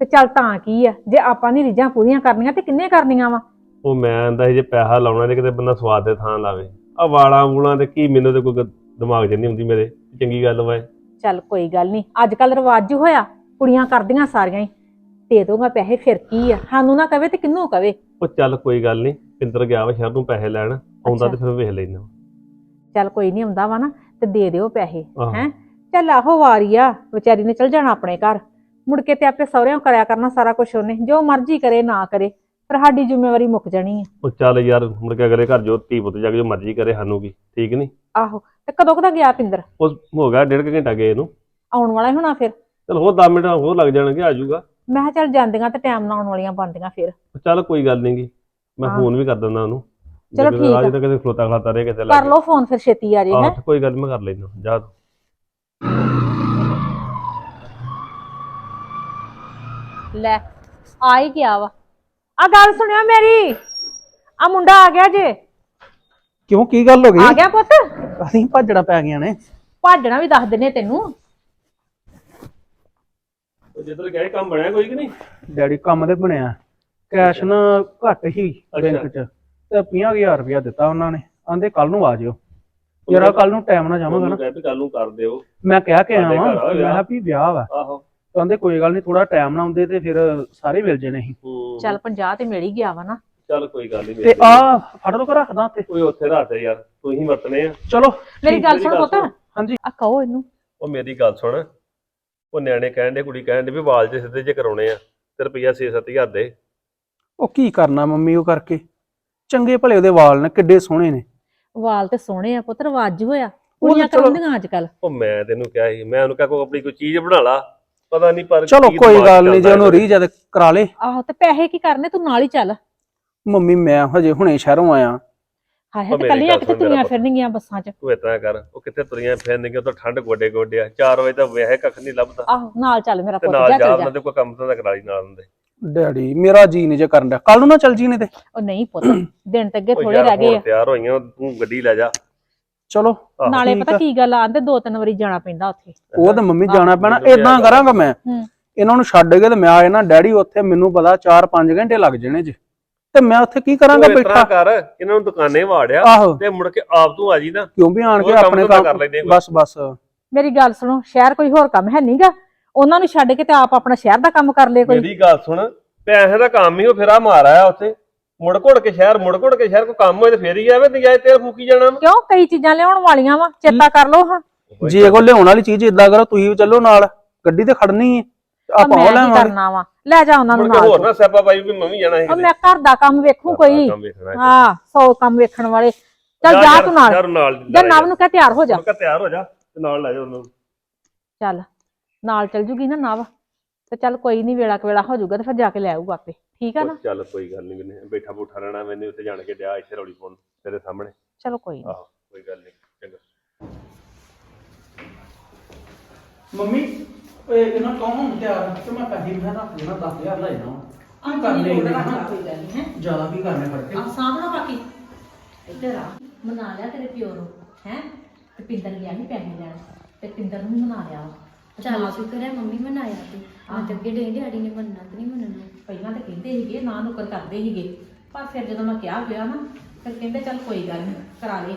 ਤੇ ਚੱਲ ਤਾਂ ਕੀ ਆ ਜੇ ਆਪਾਂ ਨਹੀਂ ਰੀਝਾਂ ਪੂਰੀਆਂ ਕਰਨੀਆਂ ਤੇ ਕਿੰਨੇ ਕਰਨੀਆਂ ਵਾ? ਉਹ ਮੈਂ ਆਂਦਾ ਸੀ ਜੇ ਪੈਸਾ ਲਾਉਣਾ ਤੇ ਕਿਤੇ ਬੰਦਾ ਸਵਾਦ ਦੇ ਥਾਂ ਲਾਵੇ। ਆ ਵਾਲਾਂ ਵੂਲਾਂ ਤੇ ਕੀ ਮੈਨੂੰ ਤੇ ਕੋਈ ਗ- ਦਿਮਾਗ 'ਚ ਨਹੀਂ ਹੁੰਦੀ ਮੇਰੇ ਚੰਗੀ ਗੱਲ ਵਾ ਇਹ। ਚੱਲ ਕੋਈ ਗੱਲ ਨਹੀਂ ਅੱਜ ਕੱਲ ਰਿਵਾਜ ਹੋਇਆ ਕੁੜੀਆਂ ਕਰਦੀਆਂ ਸਾਰੀਆਂ ਹੀ। ਦੇ ਦੋਗਾ ਪੈਸੇ ਫਿਰ ਕੀ ਆ? ਸਾਨੂੰ ਨਾ ਕਵੇ ਤੇ ਕਿੰਨੂੰ ਕਵੇ? ਉਹ ਚੱਲ ਕੋਈ ਗੱਲ ਨਹੀਂ ਪਿੰਦਰ ਗਿਆ ਵਾ ਸ਼ਹਿਰ ਨੂੰ ਪੈਸੇ ਲੈਣ। ਆਉਂਦਾ ਤੇ ਫਿਰ ਵੇਖ ਲੈਣਾ ਚੱਲ ਕੋਈ ਨਹੀਂ ਆਉਂਦਾ ਵਾ ਨਾ ਤੇ ਦੇ ਦਿਓ ਪੈਸੇ ਆਹੋ। ਹੈ? ਚੱਲ ਆਹੋ ਵਾਰੀ ਆ ਵਿਚਾਰੀ ਨੇ ਚਲ ਜਾਣਾ ਆਪਣੇ ਘਰ। ਮੁੜ ਕੇ ਤੇ ਆਪੇ ਸਹੁਰਿਆਂ ਕਰਿਆ ਕਰਨਾ ਸਾਰਾ ਕੁਝ ਉਹਨੇ ਜੋ ਮਰਜ਼ੀ ਕਰੇ ਨਾ ਕਰੇ ਪਰ ਸਾਡੀ ਜ਼ਿੰਮੇਵਾਰੀ ਮੁੱਕ ਜਾਣੀ ਆ। ਉਹ ਚੱਲ ਯਾਰ ਮੁੜ ਕੇ ਅਗਲੇ ਘਰ ਜੋ ਧੀ ਪੁੱਤ ਜਾ ਕੇ ਜੋ ਮਰਜ਼ੀ ਕਰੇ ਸਾਨੂੰ ਕੀ ਠੀਕ ਨਹੀਂ? ਆਹੋ ਤੇ ਕਦੋਂ ਕਦਾ ਗਿਆ ਪਿੰਦਰ? ਉਹ ਹੋ ਗਿਆ ਡੇਢ ਕੁ ਘੰਟਾ ਗਏ ਨੂੰ। ਆਉਣ ਵਾਲਾ ਹੀ ਹੋਣਾ ਫਿਰ? ਚਲ ਹੋਰ 10 ਮਿੰਟ ਹੋਰ ਲੱਗ ਜਾਣਗੇ ਆ ਜਾਊਗਾ। ਮੈਂ ਕਿਹਾ ਚੱਲ ਜਾਂਦੀਆਂ ਤੇ ਟਾਈਮ ਨਾਲ ਆਉਣ ਵਾਲੀਆਂ ਬਣਦੀਆਂ ਫਿਰ। ਚੱਲ ਕੋਈ ਗੱਲ ਨਹੀਂਗੀ ਮੈਂ ਹਾਂ। ਫੋਨ ਵੀ ਕਰ ਦਿੰਦਾ ਉਹਨੂੰ। ਚਲੋ ਠੀਕ ਆ। ਅੱਜ ਤੱਕ ਕਦੇ ਖਲੋਤਾ ਖਲਾਤਾ ਰਹੇ ਕਿਤੇ ਕਰ ਲਓ ਫੋਨ ਫਿਰ ਛੇਤੀ ਆ ਜੇ ਹੈ। ਆਹ ਕੋਈ ਗੱਲ ਨੀ, ਮੈਂ ਕਰ ਲੈਣਾ ਜਾ ਤੂੰ। ਲੈ ਆ ਹੀ ਗਿਆ ਵਾ। ਆ ਗੱਲ ਸੁਣਿਓ ਮੇਰੀ। ਆ ਮੁੰਡਾ ਆ ਗਿਆ ਜੇ। ਕਿਉਂ ਕੀ ਗੱਲ ਹੋ ਆ ਗਈ ਗਿਆ ਪੁੱਤ। ਅਸੀਂ ਭੱਜਣਾ ਪੈ ਗਈਆਂ ਨੇ। ਭਾਜਣਾ ਵੀ ਦੱਸ ਦਿੰਨੇ ਤੈਨੂੰ। ਜਿੱਧਰ ਗਏ ਕੰਮ ਬਣਿਆ ਕੋਈ ਕਿ ਨਹੀਂ? ਡੈਡੀ ਕੰਮ ਤੇ ਬਣਿਆ। ਕੈਸ਼ ਨਾ ਘੱਟ ਹੀ ਅੱਛਾ। ਬੈਂਕ 'ਚ। ਤੇ 50000 ਰੁਪਇਆ ਦਿੱਤਾ ਉਹਨਾਂ ਨੇ। ਆਂਦੇ ਕੱਲ ਨੂੰ ਆ ਜਿਓ। ਜਰਾ ਕੱਲ ਨੂੰ ਟਾਈਮ ਨਾਲ ਜਾਵਾਂਗਾ ਨਾ। ਕੱਲ ਨੂੰ ਕਰ ਦਿਓ। ਮੈਂ ਕਹਿ ਕੇ ਆਇਆ ਸਾਡੇ ਵਾਂ ਘਰ ਆ ਮੈਂ। ਕਿਹਾ ਵੀ ਵਿਆਹ ਵਾ। ਆਹੋ। ਕਹਿੰਦੇ ਕੋਈ ਗੱਲ ਨਹੀਂ ਥੋੜਾ ਟਾਈਮ ਨਾਲ ਆਉਂਦੇ ਤੇ ਫਿਰ ਸਾਰੇ ਮਿਲ ਜਣੇ ਸੀ। ਹੂੰ। ਚੱਲ 50 ਤੇ ਮਿਲ ਹੀ ਗਿਆ ਵਾ ਨਾ। ਚੱਲ ਕੋਈ ਗੱਲ ਨਹੀਂ ਤੇ ਆ ਫੜ ਲੋ ਕੇ ਰੱਖਦਾ ਉੱਤੇ ਕੋਈ ਉੱਥੇ ਰਾਤ ਯਾਰ। ਤੂੰ ਹੀ ਵਰਤਨੇ ਆ। ਚਲੋ। ਮੇਰੀ ਗੱਲ ਸੁਣ ਪੁੱਤ। ਹਾਂਜੀ। ਆ ਕਹੋ ਇਹਨੂੰ। ਉਹ ਮੇਰੀ ਗੱਲ ਸੁਣ। ਉਹ ਨਿਆਣੇ ਕਹਿਣ ਦੇ ਕੁੜੀ ਕਹਿਣ ਦੇ ਵੀ ਵਾਲ ਜੇ ਸਿੱਧੇ ਜੇ ਕਰਾਉਣੇ ਆ। ਤੇ ਰੁਪਈਆ 6-7000 ਦੇ। ਉਹ ਕੀ ਕਰਨਾ ਮੰਮੀ ਉਹ ਕਰਕੇ? ਚੰਗੇ ਭਲੇ ਉਹਦੇ ਵਾਲ ਨੇ ਕਿੱਡੇ ਸੋਹਣੇ ਨੇ। ਵਾਲ ਤੇ ਸੋਹਣੇ ਆ ਪੁੱਤ ਰਿਵਾਜ ਹੋਇਆ ਕੁੜੀਆਂ ਕਰਾਉਂਦੀਆਂ ਅੱਜ ਕੱਲ ਉਹ ਮੈਂ ਤੈਨੂੰ ਕਿਹਾ ਸੀ ਮੈਂ ਉਹਨੂੰ ਕਿਹਾ ਕੋਈ ਆਪਣੀ ਕੋਈ ਚੀਜ਼ ਬਣਾ ਲਾ ਪਤਾ ਨਹੀਂ ਪਰ ਚਲੋ ਕੋਈ ਗੱਲ ਨਹੀਂ ਜੇ ਉਹਨੂੰ ਰੀ ਜਦ ਕਰਾ ਲੇ। ਆਹੋ ਤੇ ਪੈਸੇ ਕੀ ਕਰਨੇ ਤੂੰ ਨਾਲ ਹੀ ਚੱਲ। ਮੰਮੀ ਮੈਂ ਹਜੇ ਹੁਣੇ ਸ਼ਹਿਰੋਂ ਆਇਆ। ਹਾਏ ਤੇ ਕੱਲੀਆਂ ਕਿਤੇ ਤੁਰੀਆਂ। ਫਿਰਨਗੀਆਂ ਬੱਸਾਂ 'ਚ। ਤੂੰ ਇਤਨਾ ਕਰ ਉਹ ਕਿੱਥੇ ਤੁਰੀਆਂ ਫਿਰਨਗੇ ਉਹ ਤਾਂ ਠੰਡ ਗੋਡੇ ਗੋਡੇ ਆ। 4 ਵਜੇ ਤਾਂ ਵਿਆਹ ਕੱਖ ਨਹੀਂ ਲੱਭਦਾ। ਆਹੋ ਨਾਲ ਚੱਲ ਮੇਰਾ ਪੁੱਤ ਨਾਲ ਜਾ ਜਾ ਚੱਲ ਉਹਨਾਂ ਜਾ। ਦੇ ਕੋਈ ਕੰਮ ਤਾਂ ਕਰਾ ਲਈ ਨਾਲ ਹੁੰਦੇ ਡੈਡੀ ਮੇਰਾ ਜੀ ਨਹੀਂ ਜੇ ਕਰਨ ਡਿਆ। ਕੱਲ ਨੂੰ ਨਾ ਚੱਲ ਜੀ ਨੇ ਤੇ। ਉਹ ਨਹੀਂ ਪੁੱਤ ਦਿਨ ਤੇ ਅੱਗੇ ਥੋੜੇ ਰਹਿ ਗਏ ਆ। ਤਿਆਰ ਹੋਈਆਂ ਤੂੰ ਗੱਡੀ ਲੈ ਜਾ। ਚਲੋ। ਨਾਲੇ ਪਤਾ ਆ। ਕੀ ਗੱਲ ਆਂਦੇ ਦੋ ਤਿੰਨ ਵਾਰੀ ਜਾਣਾ ਪੈਂਦਾ ਉੱਥੇ। ਉਹ ਤਾਂ ਮੰਮੀ ਜਾਣਾ ਪੈਣਾ ਇਦਾਂ। ਕਰਾਂਗਾ ਮੈਂ। ਇਹਨਾਂ ਨੂੰ ਛੱਡ ਕੇ ਤੇ ਮੈਂ ਆਏ ਨਾ ਡੈਡੀ ਉੱਥੇ ਮੈਨੂੰ ਪਤਾ 4-5 ਘੰਟੇ ਲੱਗ ਜਾਣੇ ਜੀ। ਤੇ ਮੈਂ ਉੱਥੇ ਕੀ ਕਰਾਂਗਾ ਬੈਠਾ? ਕਰ ਇਹਨਾਂ ਨੂੰ ਦੁਕਾਨੇ ਵਾੜਿਆ ਤੇ ਮੁੜ ਕੇ ਆਪ ਤੂੰ ਆ ਜੀ ਨਾ। ਕਿਉਂ ਵੀ ਆਣ ਕੇ ਆਪਣੇ ਕੰਮ ਕਰ ਲੈਂਦੇ ਕੋਈ। ਬਸ ਬਸ। ਮੇਰੀ ਗੱਲ ਸੁਣੋ ਸ਼ਹਿਰ ਕੋਈ ਹੋਰ ਕੰਮ ਹੈ ਨਹੀਂਗਾ ਉਹਨਾਂ ਨੂੰ ਛੱਡ ਕੇ ਤੇ ਆਪ ਆਪਣਾ ਸ਼ਹਿਰ ਦਾ ਕੰਮ ਕਰ ਲੇ ਕੋਈ। ਮੇਰੀ ਗੱਲ ਸੁਣ ਪੈਸੇ ਦਾ ਕੰਮ ਹੀ ਉਹ ਫੇਰਾ ਮਾਰ ਆਇਆ ਉੱਥੇ। ਮੁੜ ਘੁੜ ਕੇ ਸ਼ਹਿਰ ਮੁੜ ਘੁੜ ਕੇ ਸ਼ਹਿਰ ਕੋਈ ਕੰਮ ਹੋਏ ਤੇ ਫੇਰ ਹੀ ਆਵੇ ਨਜਾਇ ਤੇਲ ਫੂਕੀ ਜਾਣਾ ਵਾ। ਕਿਉਂ? ਕਈ ਚੀਜ਼ਾਂ ਲਿਆਉਣ ਵਾਲੀਆਂ ਵਾ ਚੇਤਾ ਕਰ ਲਓ ਹਾਂ। ਜੇ ਕੋ ਲਿਆਉਣ ਵਾਲੀ ਚੀਜ਼ ਇਦਾਂ ਕਰੋ ਤੁਸੀਂ ਵੀ ਚੱਲੋ ਨਾਲ ਗੱਡੀ ਤੇ ਖੜਨੀ ਹੈ ਆ ਆਪਾਂ ਮੈਂ ਉਹ ਕੀ ਲੈਵਾਂਗੇ ਕਰਨਾ ਵਾ? ਲੈ ਜਾ ਉਹਨਾਂ ਨੂੰ ਮੁੜ ਕੇ ਨਾਲ। ਹੋਰ ਨਾ ਸਿਆਪਾ ਪਾਈ ਵੀ ਮੈਂ ਵੀ ਜਾਣਾ ਸੀ ਉਹ ਮੈਂ ਘਰ ਦਾ ਕੰਮ ਵੇਖੂ ਕੋਈ। ਕੰਮ ਵੇਖਣਾ ਹੈ। ਹਾਂ ਸੌ ਕੰਮ ਵੇਖਣ ਵਾਲੇ। ਚੱਲ ਜਾ ਤੂੰ ਨਾਲ। ਯਾਰ ਨਾਲ ਜਾਂ ਨਵ ਨੂੰ ਕਹਿ ਤਿਆਰ ਹੋ ਜਾ। ਤਿਆਰ ਹੋ ਜਾ ਤੇ ਨਾਲ ਲੈ ਜਾ ਉਹਨੂੰ। ਚੱਲ। ਨਾਲ ਚੱਲ ਜੂਗੀ ਨਾ ਨਵ ਤੇ ਚੱਲ ਕੋਈ ਨਹੀਂ ਵੇਲਾ ਕਵੇਲਾ ਹੋ ਜਾਊਗਾ ਤੇ ਫਿਰ ਜਾ ਕੇ ਲੈ ਆਊਗਾ ਆਪੇ ਠੀਕ ਆ ਨਾ? ਚੱਲ ਕੋਈ ਗੱਲ ਨਹੀਂ ਮੈਨੇ ਬੈਠਾ ਬੂਠਾ ਰਹਿਣਾ ਮੈਨੇ ਉੱਥੇ ਜਾਣ ਕੇ ਡਿਆ ਇੱਥੇ ਰੌਲੀ ਪਾਉਣ ਤੇਰੇ ਸਾਹਮਣੇ। ਚਲੋ ਕੋਈ ਨੀ। ਆਹੋ ਕੋਈ ਗੱਲ ਨਹੀਂ ਚੰਗਾ। ਮੰਮੀ ਓਏ ਇਹਨਾਂ ਕੌਣ ਤਿਆਰ ਤੇ ਮੈਂ ਪੈਸੇ ਮੈਂ ਰੱਖ ਦੇਣਾ 10000 ਲੈ ਜਾਣਾ ਕੀ ਕਰਨੇ ਇਹਨੇ ਹਨਾ? ਕੋਈ ਗੱਲ ਨਹੀਂ ਹੈ? ਜ਼ਿਆਦਾ ਕੀ ਕਰਨੇ ਫੜ ਆ ਸਾਹਮਣਾ ਬਾਕੀ। ਇੱਧਰ ਆ ਮਨਾ ਲਿਆ ਤੇਰੇ ਪਿਓ ਨੂੰ ਹੈ? ਤੇ ਪਿੰਦਰ ਗਿਆ ਨਹੀਂ ਪੈਸੇ ਲੈਣ ਤੇ ਪਿੰਦਰ ਨੂੰ ਮਨਾ ਲਿਆ। ਚੱਲ ਸ਼ੁਕਰ ਹੈ ਮੰਮੀ ਮਨਾਇਆ ਤੇ ਮੈਂ ਤਾਂ ਅੱਗੇ ਡੇ ਡੈਡੀ ਨੇ ਮੰਨਣਾ ਤੇ ਨਹੀਂ ਮੰਨਣਾ। ਪਹਿਲਾਂ ਤਾਂ ਕਹਿੰਦੇ ਸੀਗੇ ਨਾ ਨੁਕਰ ਕਰਦੇ ਸੀਗੇ। ਪਰ ਫਿਰ ਜਦੋਂ ਮੈਂ ਕਿਹਾ ਹੋਇਆ ਨਾ ਫਿਰ ਕਹਿੰਦੇ ਚੱਲ ਕੋਈ ਗੱਲ ਨਹੀਂ ਕਰਾ ਲੈ।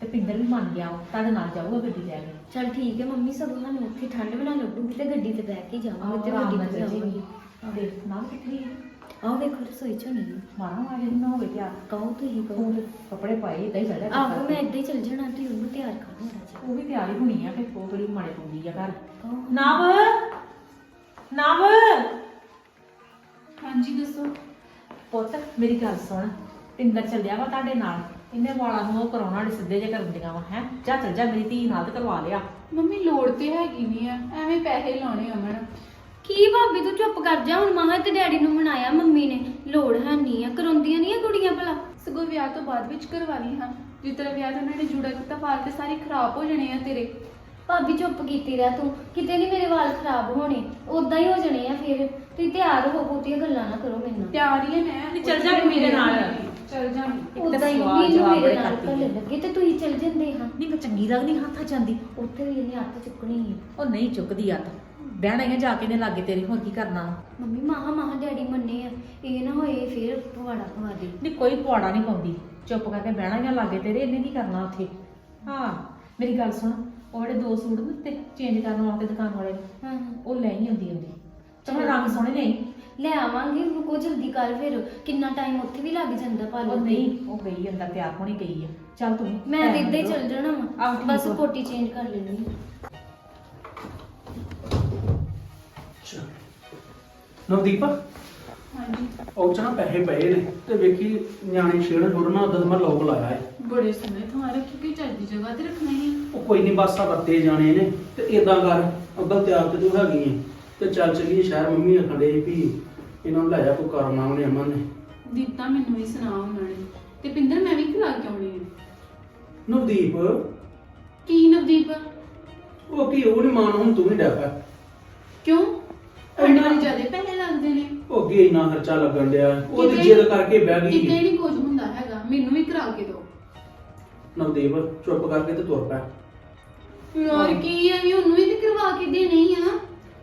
ਤੇ ਪਿੰਦਰ ਵੀ ਮੰਨ ਗਿਆ ਉਹ, ਤੁਹਾਡੇ ਨਾਲ ਜਾਊਗਾ ਗੱਡੀ ਲੈ ਕੇ। ਚਲ ਠੀਕ ਹੈ ਮੰਮੀ ਸਗੋਂ ਸਾਨੂੰ ਉੱਥੇ ਠੰਡ ਬਣਾ ਲੱਗੂਗੀ ਤੇ ਗੱਡੀ ਤੇ ਬਹਿ ਕੇ ਜਾਵਾਂਗੇ ਤੇ ਗੱਡੀ ਤੇ ਜਾਵਾਂਗੇ। ਦੇਖ ਨਾਲ ਕਿੱਥੇ ਆਹ ਵੇਖੋ ਰਸੋਈ ਚ ਨਹੀਂ ਮਾਰਾਂ ਆ ਜਿਹੜੀ ਨਾ ਹੋਵੇ ਤਿਆਰ ਕਹੋ ਤੁਸੀਂ ਕਹੋ। ਉਹ ਕੱਪੜੇ ਪਾਏ ਇਦਾਂ ਹੀ ਚੱਲ ਜਾ ਆਹੋ ਮੈਂ ਏਦਾਂ ਹੀ ਚੱਲ ਜਾਣਾ ਤੁਸੀਂ ਉਹਨੂੰ ਤਿਆਰ ਕਰ ਜੀ ਉਹ ਵੀ ਤਿਆਰ ਹੀ ਹੋਣੀ ਆ ਕਿ ਉਹ ਬੜੀ ਮਾੜੇ ਪਾਉਂਦੀ ਆ ਘਰ। ਕਹੋ। ਨਵ! ਨਵ! ਹਾਂਜੀ ਦੱਸੋ। ਪੁੱਤ ਮੇਰੀ ਗੱਲ ਸੁਣ। ਪਿੰਦਰ ਚੱਲਿਆ ਵਾ ਤੁਹਾਡੇ ਨਾਲ। ਇਹਨੇ ਵਾਲਾਂ ਨੂੰ ਉਹ ਕਰਾਉਣਾ ਨੀ ਸਿੱਧੇ ਜੇ ਕਰਦੀਆਂ ਵਾ ਹੈ। ਜਾ ਚੱਲ ਜਾ ਮੇਰੀ ਧੀ ਨਾਲ ਤੇ ਕਰਵਾ ਲਿਆ। ਮੰਮੀ ਲੋੜ ਤੇ ਹੈਗੀ ਨਹੀਂ ਆ। ਐਵੇਂ ਪੈਸੇ ਲਾਉਣੇ ਅਮਨ ਕੀ ਭਾਬੀ ਤੂੰ ਚੁੱਪ ਕਰ ਜਾ? ਹੁਣ ਮਾਂ ਤੇ ਡੈਡੀ ਨੂੰ ਮਨਾਇਆ ਮੰਮੀ ਨੇ। ਲੋੜ ਹੈ ਨਹੀਂ ਆ ਕਰਾਉਂਦੀਆਂ ਨਹੀਂ ਆ ਕੁੜੀਆਂ ਭਲਾ? ਸਗੋਂ ਵਿਆਹ ਤੋਂ ਬਾਅਦ ਵਿੱਚ ਕਰਵਾ ਲਈ ਹਾਂ ਤਰ੍ਹਾਂ ਵਿਆਹ ਤੋਂ ਉਹਨਾਂ ਨੇ ਜੂੜਾ ਕੀਤਾ ਵਾਲ ਤੇ ਸਾਰੇ ਖਰਾਬ ਹੋ ਜਾਣੇ ਆ ਤੇਰੇ। ਭਾਬੀ ਚੁੱਪ ਕੀਤੀ ਰਹਿ ਤੂੰ। ਕਿਤੇ ਨਹੀਂ ਮੇਰੇ ਵਾਲ ਖਰਾਬ ਹੋਣੇ। ਉਦਾਂ ਹੀ ਹੋ ਜਾਣੇ ਆ ਫਿਰ। ਤੁਸੀਂ ਤਿਆਰ ਹੋ ਬਹੁਤੀਆਂ ਗੱਲਾਂ ਨਾ ਕਰੋ ਮੈਨੂੰ ਪਿਆਰ ਹੀ ਹੈ ਮੈਂ। ਨਹੀਂ, ਚੱਲ ਜਾ ਮੇਰੇ ਨਾਲ। ਚੱਲ ਇੱਕ ਤਾਂ ਉਦਾਂ ਹੀ ਸਵਾਲ ਮੰਮੀ ਨੂੰ ਜਵਾਬ ਮੇਰੇ ਬੜੇ ਨਾਲ ਕਰਦੀ ਘੱਲੇ ਹੈ। ਲੱਗੇ ਤੇ ਤੁਸੀਂ ਚੱਲ ਜਾਂਦੇ ਹਾਂ। ਨਹੀਂ ਮੈਂ ਚੰਗੀ ਲੱਗਦੀ ਹੱਥ ਜਾਂਦੀ ਉੱਥੇ ਵੀ ਇਹਨੇ ਹੱਥ ਚੁੱਕਣੀ ਹੈ ਉਹ ਨਹੀਂ ਚੁੱਕਦੀ ਆ ਤਾਂ ਬਹਿਣਾ ਹੀ ਆ ਜਾ ਕੇ ਨੇ ਲਾਗੇ ਤੇਰੇ ਹੋਰ ਕੀ ਕਰਨਾ ਵਾ? ਮੰਮੀ ਮਾਹਾ ਮਾਹਾ ਡੈਡੀ ਮੰਨੇ ਆ। ਇਹ ਨਾ ਹੋਏ ਫਿਰ ਪਵਾੜਾ ਪਵਾ ਦੇ। ਨਹੀਂ ਕੋਈ ਪੁਆੜਾ ਨਹੀਂ ਪਾਉਂਦੀ। ਚੁੱਪ ਕਰਕੇ ਬਹਿਣਾ ਆ ਲਾਗੇ ਤੇਰੇ ਇਹਨੇ ਕੀ ਕਰਨਾ ਉੱਥੇ? ਹਾਂ ਮੇਰੀ ਗੱਲ ਸੁਣ ਉਹ ਜਿਹੜੇ ਦੋ ਸੂਟ ਦਿੱਤੇ ਚੇਂਜ ਕਰਨ ਵਾਸਤੇ ਦੁਕਾਨ ਵਾਲੇ ਨੇ ਹਾਂ ਉਹ ਲੈ ਹੀ ਆਉਂਦੀ ਹੁੰਦੀ। ਚੰਗਾ ਰੰਗ ਸੋਹਣੇ ਨਹੀਂ ਲੈ ਆਵਾਂਗੇ ਰੁਕੋ ਜਲਦੀ ਕਰ ਫਿਰ। ਕਿੰਨਾ ਟਾਈਮ ਉੱਥੇ ਵੀ ਲੱਗ ਜਾਂਦਾ ਉਹ ਪਾਲੋ ਨਹੀਂ ਉਹ ਗਈ ਅੰਦਰ ਤਿਆਰ ਹੋਣੀ ਗਈ ਆ। ਚੱਲ ਤੂੰ ਮੈਂ ਤੇ ਇੱਦਾਂ ਹੀ ਚੱਲ ਜਾਣਾ ਆਹੋ, ਵਾ ਠੀਕ ਬਸ। ਪੋਟੀ ਚੇਂਜ ਕਰ ਲੈਣੀ ਨਵਦੀਪ? ਹਾਂਜੀ। ਉਹ ਚ ਨਾ ਪੈਸੇ ਪਏ ਨੇ ਤੇ ਵੇਖੀ ਨਿਆਣੇ ਛੇੜ ਛੋੜਨਾ ਉਦੋਂ ਮੈਂ ਲੋਕ ਲਾਇਆ ਹੈ ਬੜੇ ਸੋਹਣੇ ਥਾਂ ਰੱਖੀ ਕਿ ਚੱਜ ਜਗ੍ਹਾ ਤੇ ਰੱਖਣਾ ਹੀ ਉਹ ਕੋਈ ਨਹੀਂ ਬਸ ਆ ਵਰਤੇ ਜਾਣੇ ਨੇ ਤੇ ਇਦਾਂ ਕਰ ਅੱਬਲ ਤਿਆਰ ਤੇ ਤੂੰ ਹੈਗੀ ਹੈ ਤੇ ਚੱਲ ਚਲੀਏ ਸ਼ਹਿਰ ਮੰਮੀ ਆਖੜੇ ਵੀ ਇਹਨਾਂ ਨੂੰ ਲੈ ਜਾ ਕੋਈ ਕਰਨਾ ਉਹਨੇ ਅਮਨ ਨੇ। ਦਿੱਤਾ ਮੈਨੂੰ ਵੀ ਸੁਣਾ ਉਹਨਾਂ ਨੇ। ਤੇ ਪਿੰਦਰ ਮੈਂ ਵੀ ਖਿਲਾ ਕੇ ਆਉਣੀ ਆ। ਨਵਦੀਪ? ਕੀ ਨਵਦੀਪ? ਉਹ ਕੀ ਉਹ ਨਹੀਂ ਮਾਨ ਹੁਣ ਤੂੰ ਵੀ ਡੈਪਾ। ਕਿਉਂ? ਇੰਨਾ- ਇੰਨਾ ਜ਼ਿਆਦਾ ਪੈਸੇ ਲੱਗਦੇ ਨੇ। ਉਹ ਅੱਗੇ ਇੰਨਾ ਖਰਚਾ ਲੱਗਣ ਡਿਆ ਉਹਦੀ ਕਿਤੇ- ਜਿੱਦ ਕਰਕੇ ਬਹਿ ਕਿਤੇ ਗਈ ਨਹੀਂ ਕੁਝ ਹੁੰਦਾ ਹੈਗਾ ਮੈਨੂੰ ਵੀ ਕਰਾ ਕੇ ਦਿਓ। ਨਵਦੀਪ ਚੁੱਪ ਕਰਕੇ ਤੇ ਤੁਰ ਪੈ। ਯਾਰ ਕੀ ਆ ਵੀ ਉਹਨੂੰ ਵੀ ਤੇ ਕਰਵਾ ਕੇ ਦੇਣੇ ਹੀ ਆ।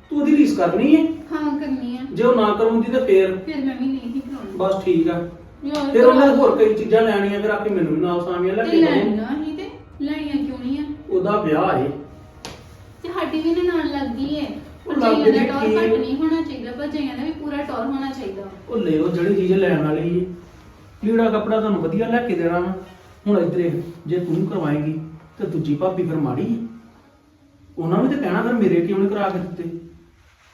ਤੂੰ ਉਹਦੀ ਰੀਸ ਕਰਨੀ ਹੈ ਹਾਂ ਕਰਨੀ ਆ। ਜੇ ਉਹ ਨਾ ਕਰਵਾਉਂਦੀ ਤੇ ਫੇਰ? ਫਿਰ ਮੈਂ ਵੀ ਨਹੀਂ ਕਰਾਉਣੀ। ਬਸ ਠੀਕ ਆ। ਯਾਰ ਫਿਰ ਉਹਨਾਂ ਹੋਰ ਕਈ ਚੀਜ਼ਾਂ ਲੈਣੀਆਂ ਫਿਰ ਆਪੇ ਮੈਨੂੰ ਵੀ ਨਾਲ ਸਾਮੀਆਂ ਲੈ ਤੇ ਕੇ ਦਊਂ। ਲੈਣੀਆਂ ਹੀ ਤੇ ਲੈਣੀਆਂ ਕਿਉਂ ਨਹੀਂ ਆ? ਉਹਦਾ ਵਿਆਹ ਏ। ਤੇ ਸਾਡੀ ਵੀ ਨਾ ਨਾਲ ਲੱਗਦੀ ਏ ਉਹ ਭਰਜਾਈਆਂ ਲੱਗਦੀ ਦਾ ਟੌਰ ਕੀ ਏ? ਘੱਟ ਨਹੀਂ ਹੋਣਾ ਚਾਹੀਦਾ ਭਰਜਾਈਆਂ ਦਾ ਵੀ ਪੂਰਾ ਟੌਰ ਹੋਣਾ ਚਾਹੀਦਾ। ਉਹ ਲੈ ਜਿਹੜੀ ਚੀਜ਼ ਲੈਣ ਵਾਲੀ ਲੀੜਾ ਕੱਪੜਾ ਤੁਹਾਨੂੰ ਵਧੀਆ ਲੈ ਕੇ ਦੇਣਾ ਵਾ। ਹੁਣ ਇਧਰੇ ਜੇ ਤੂੰ ਕਰਵਾਏਂਗੀ ਤੇ ਦੂਜੀ ਭਾਬੀ ਫਿਰ ਮਾੜੀ ਉਹਨਾਂ ਵੀ ਤਾਂ ਕਹਿਣਾ ਫਿਰ ਮੇਰੇ ਕਿਉਂ ਨਹੀਂ ਕਰਾ ਕੇ ਦਿੱਤੇ?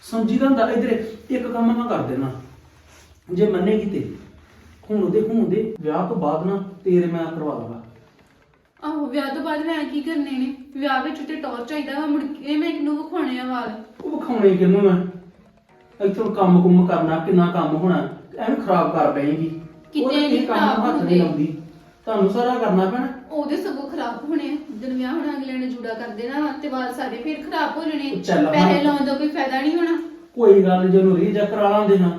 ਸਮਝੀ ਦਾ ਹੁੰਦਾ ਇਧਰੇ ਇੱਕ ਕੰਮ ਮੈਂ ਕਰ ਦੇਣਾ। ਜੇ ਮੰਨੇਗੀ ਤੇ। ਹੁਣ ਉਹਦੇ ਹੁਣ ਦੇ ਵਿਆਹ ਤੋਂ ਬਾਅਦ ਨਾ ਤੇਰੇ ਮੈਂ ਕਰਵਾ ਲਵਾਂ। ਆਹੋ ਵਿਆਹ ਤੋਂ ਬਾਅਦ ਮੈਂ ਕੀ ਕਰਨੇ ਨੇ? ਵਿਆਹ ਵਿੱਚ ਤੇ ਟੌਰ ਚਾਹੀਦਾ ਵਾ ਮੁੜ ਕੇ ਮੈਂ ਇੱਕ ਨੂੰ ਵਿਖਾਉਣੇ ਆ ਵਾਲ? ਉਹ ਵਿਖਾਉਣੇ ਕਿਹਨੂੰ ਮੈਂ ਇੱਥੋਂ ਕੰਮ ਕੁੰਮ ਕਰਨਾ ਕਿੰਨਾ ਕੰਮ ਹੋਣਾ ਐਵੇਂ ਖਰਾਬ ਕਰ ਪਏਗੀ ਕਿਤੇ ਉਹਦੇ ਕੰਮ ਖਰਾਬ ਹੱਥ ਨਹੀਂ ਹੁੰਦੇ। ਲਾਉਂਦੀ ਤੁਹਾਨੂੰ ਸਾਰਾ ਕਰਨਾ ਪੈਣਾ। ਉਹਦੇ ਸਗੋਂ ਖਰਾਬ ਹੋਣੇ ਆ। ਜਦੋਂ ਵਿਆਹ ਹੋਣਾ ਅਗਲੇ ਨੇ ਜੂੜਾ ਕਰ ਦੇਣਾ ਵਾ ਤੇ ਵਾਲ ਸਾਰੇ ਫਿਰ ਖਰਾਬ ਹੋ ਜਾਣੇ ਉਹ ਚੱਲ ਪੈਸੇ। ਲਾਉਣ ਦਾ ਕੋਈ ਫਾਇਦਾ ਨਹੀਂ ਹੋਣਾ। ਕੋਈ ਗੱਲ ਨੀ, ਜਦੋਂ ਰੀਜਾ ਕਰਾ ਲਾਂਦੇ ਹਾਂ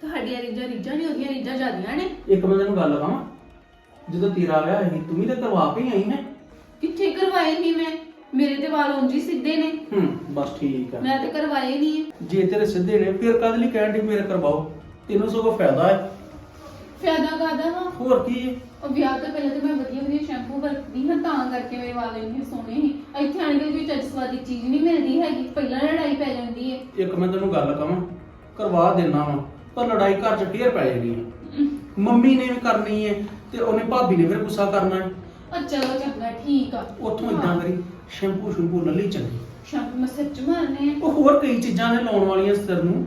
ਤੁਹਾਡੀਆਂ ਰੀਝਾਂ ਰੀਝਾਂ ਨਹੀਂ ਉਹਦੀਆਂ ਰੀਝਾਂ ਜ਼ਿਆਦੀਆਂ ਨੇ। ਇੱਕ ਮੈਂ ਤੈਨੂੰ ਗੱਲ ਕਹਾਂ ਜਦੋਂ ਤੇਰਾ ਵਿਆਹ ਸੀ ਤੂੰ ਵੀ ਤਾਂ ਕਰਵਾ ਕੇ ਹੀ ਆਈ ਹੈ ਕਿੱਥੇ ਕਰਵਾਏ ਨਹੀਂ ਮੈਂ? ਮੇਰੇ ਤੇ ਵਾਲ ਉਂਝ ਹੀ ਸਿੱਧੇ ਨੇ। ਹੂੰ ਬਸ ਠੀਕ ਆ। ਮੈਂ ਤੇ ਕਰਵਾਏ ਨਹੀਂ ਜੇ ਤੇਰੇ ਸਿੱਧੇ ਨੇ ਫਿਰ ਕਦ ਲਈ ਕਹਿਣ ਦੀ ਮੇਰੇ ਕਰਵਾਓ? ਤੈਨੂੰ ਸਗੋਂ ਫਾਇਦਾ ਹੈ। ਫਾਇਦਾ ਕਾਦਾ ਵਾ? ਹੋਰ ਕੀ ਹੈ? ਉਹ ਵਿਆਹ ਤੋਂ ਪਹਿਲਾਂ ਤੇ ਮੈਂ ਵਧੀਆ ਵਧੀਆ ਸ਼ੈਂਪੂ ਵਰਤਦੀ ਹਾਂ ਤਾਂ ਕਰਕੇ ਮੇਰੇ ਵਾਲ ਇੰਨੇ ਸੋਹਣੇ ਸੀ ਇੱਥੇ ਆਣ ਕੇ ਕੋਈ ਚੱਜ ਸਵਾਦੀ ਚੀਜ਼ ਨਹੀਂ ਮਿਲਦੀ ਹੈਗੀ ਪਹਿਲਾਂ ਲੜਾਈ ਪੈ ਜਾਂਦੀ ਹੈ। ਇੱਕ ਮੈਂ ਤੈਨੂੰ ਗੱਲ ਕਹਾਂ ਕਰਵਾ ਦੇਣਾ ਵਾ ਪਰ ਲੜਾਈ ਘਰ ਚ ਫੇਰ ਪੈ ਜਾਣੀ ਹੈ। ਮੰਮੀ ਨੇ ਵੀ ਕਰਨੀ ਹੈ ਤੇ ਉਹਨੇ ਭਾਬੀ ਨੇ ਫਿਰ ਗੁੱਸਾ ਕਰਨਾ। ਹੈ ਉਹ ਚਲੋ ਚੰਗਾ ਠੀਕ ਆ। ਉੱਥੋਂ ਇਦਾਂ ਕਰੀ ਸ਼ੈਂਪੂ ਸ਼ੈਂਪੂ ਲੱਲੀ ਚੰਗੀ। ਸ਼ੈਂਪੂ ਮੈਂ ਸੱਚ ਮਾਰਨੇ ਆ। ਉਹ ਹੋਰ ਕਈ ਚੀਜ਼ਾਂ ਨੇ ਲਾਉਣ ਵਾਲੀਆਂ ਸਿਰ ਨੂੰ।